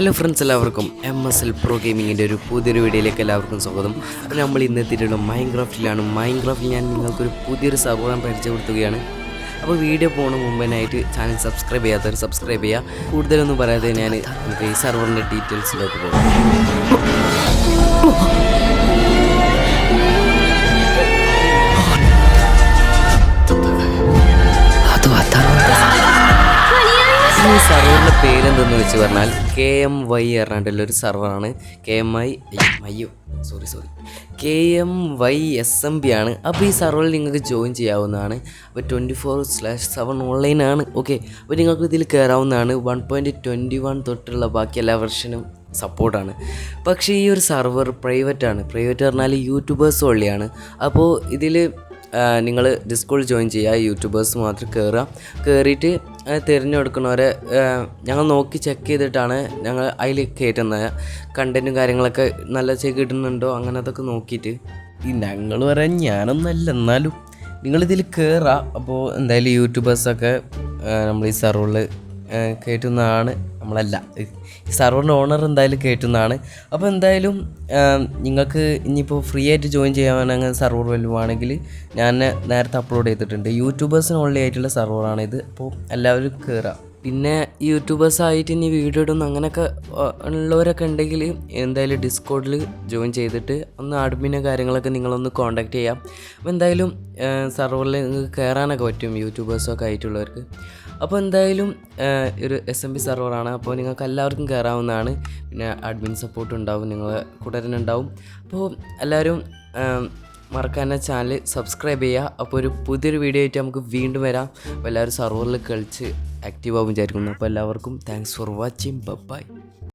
Hello friends എല്ലാവർക്കും M S L pro ഗെയിമിങ്ങിന്റെ ഒരു പുതിയൊരു വീഡിയോയിലേക്ക് എല്ലാവർക്കും സ്വാഗതം. അപ്പോൾ നമ്മൾ ഇന്ന് എത്തിയിട്ടുള്ള മൈൻക്രാഫ്റ്റിലാണ് മൈൻക്രാഫ്റ്റിൽ ഞാൻ നിങ്ങൾക്കൊരു പുതിയൊരു സർവർ പരിചയപ്പെടുത്തുകയാണ്. അപ്പോൾ വീഡിയോ പോകുന്ന മുമ്പേനായിട്ട് ചാനൽ സബ്സ്ക്രൈബ് ചെയ്യാത്തവർ സബ്സ്ക്രൈബ് ചെയ്യുക കൂടുതലൊന്നും പറയാതെ ഞാൻ നമുക്ക് ഈ സർവറിന്റെ ഡീറ്റെയിൽസിലേക്ക് പോകും. ഈ സർവറിന്റെ പേരെന്തെന്ന് വെച്ച് പറഞ്ഞാൽ കെ എം വൈ പറഞ്ഞിട്ടുള്ള ഒരു സർവറാണ് കെ എം ഐ അയ്യോ sorry sorry K M Y S M B ആണ്. അപ്പോൾ ഈ സർവറിൽ നിങ്ങൾക്ക് ജോയിൻ ചെയ്യാവുന്നതാണ്. അപ്പോൾ ട്വന്റി ഫോർ സ്ലാഷ് സെവൻ ഓൺലൈനാണ് ഓക്കെ അപ്പോൾ നിങ്ങൾക്ക് ഇതിൽ കയറാവുന്നതാണ് വൺ പോയിന്റ് ട്വന്റി വൺ തൊട്ടുള്ള ബാക്കി എല്ലാ വെർഷനും സപ്പോർട്ടാണ് പക്ഷേ ഈ ഒരു സർവർ പ്രൈവറ്റ് ആണ്. പ്രൈവറ്റ് പറഞ്ഞാൽ യൂട്യൂബേഴ്സ് ഉള്ളിയാണ്. അപ്പോൾ ഇതിൽ നിങ്ങൾ ഡിസ്കോൾ ജോയിൻ ചെയ്യുക. യൂട്യൂബേഴ്സ് മാത്രം കയറുക കയറിയിട്ട് തിരഞ്ഞെടുക്കുന്നവരെ ഞങ്ങൾ നോക്കി ചെക്ക് ചെയ്തിട്ടാണ് ഞങ്ങൾ അതിൽ കയറ്റുന്നത് കണ്ടന്റും കാര്യങ്ങളൊക്കെ നല്ല കിട്ടുന്നുണ്ടോ? അങ്ങനത്തൊക്കെ നോക്കിയിട്ട്. ഈ ഞങ്ങൾ പറയാൻ ഞാനൊന്നല്ല എന്നാലും നിങ്ങളിതിൽ കയറുക അപ്പോൾ എന്തായാലും യൂട്യൂബേഴ്സൊക്കെ നമ്മൾ ഈ സർവറിൽ കയറ്റുന്നതാണ് നമ്മളല്ല. ഈ സർവറിന്റെ ഓണർ എന്തായാലും കയറ്റുന്നതാണ് അപ്പോൾ എന്തായാലും നിങ്ങൾക്ക് ഇനിയിപ്പോൾ ഫ്രീ ആയിട്ട് ജോയിൻ ചെയ്യാൻ സർവർ വരുവാണെങ്കിൽ ഞാൻ നേരത്തെ അപ്ലോഡ് ചെയ്തിട്ടുണ്ട്. യൂട്യൂബേഴ്സിന് ഓൺലി ആയിട്ടുള്ള സർവറാണ് ഇത് അപ്പോൾ എല്ലാവരും കയറാം പിന്നെ യൂട്യൂബേഴ്സായിട്ട് ഇനി വീഡിയോ ഇടുന്ന അങ്ങനെയൊക്കെ ഉള്ളവരൊക്കെ ഉണ്ടെങ്കിൽ എന്തായാലും ഡിസ്കോഡിൽ ജോയിൻ ചെയ്തിട്ട് ഒന്ന് അഡ്മിനെ കാര്യങ്ങളൊക്കെ നിങ്ങളൊന്ന് കോൺടാക്ട് ചെയ്യാം. അപ്പോൾ എന്തായാലും സർവറിൽ കയറാനൊക്കെ പറ്റും യൂട്യൂബേഴ്സൊക്കെ ആയിട്ടുള്ളവർക്ക്. അപ്പോൾ എന്തായാലും ഒരു എസ് എം പി സർവറാണ് അപ്പോൾ നിങ്ങൾക്ക് എല്ലാവർക്കും കയറാവുന്നതാണ് പിന്നെ അഡ്മിൻ സപ്പോർട്ട് ഉണ്ടാവും നിങ്ങളെ കൂടെ തന്നെ ഉണ്ടാവും. അപ്പോൾ എല്ലാവരും മറക്കാതെ ചാനൽ സബ്സ്ക്രൈബ് ചെയ്യുക. അപ്പോൾ ഒരു പുതിയൊരു വീഡിയോ ആയിട്ട് നമുക്ക് വീണ്ടും വരാം. എല്ലാവരും സർവറിൽ കളിച്ച് ആക്റ്റീവ് ആകും വിചാരിക്കുന്നു. അപ്പോൾ എല്ലാവർക്കും താങ്ക്സ് ഫോർ വാച്ചിങ് ബൈ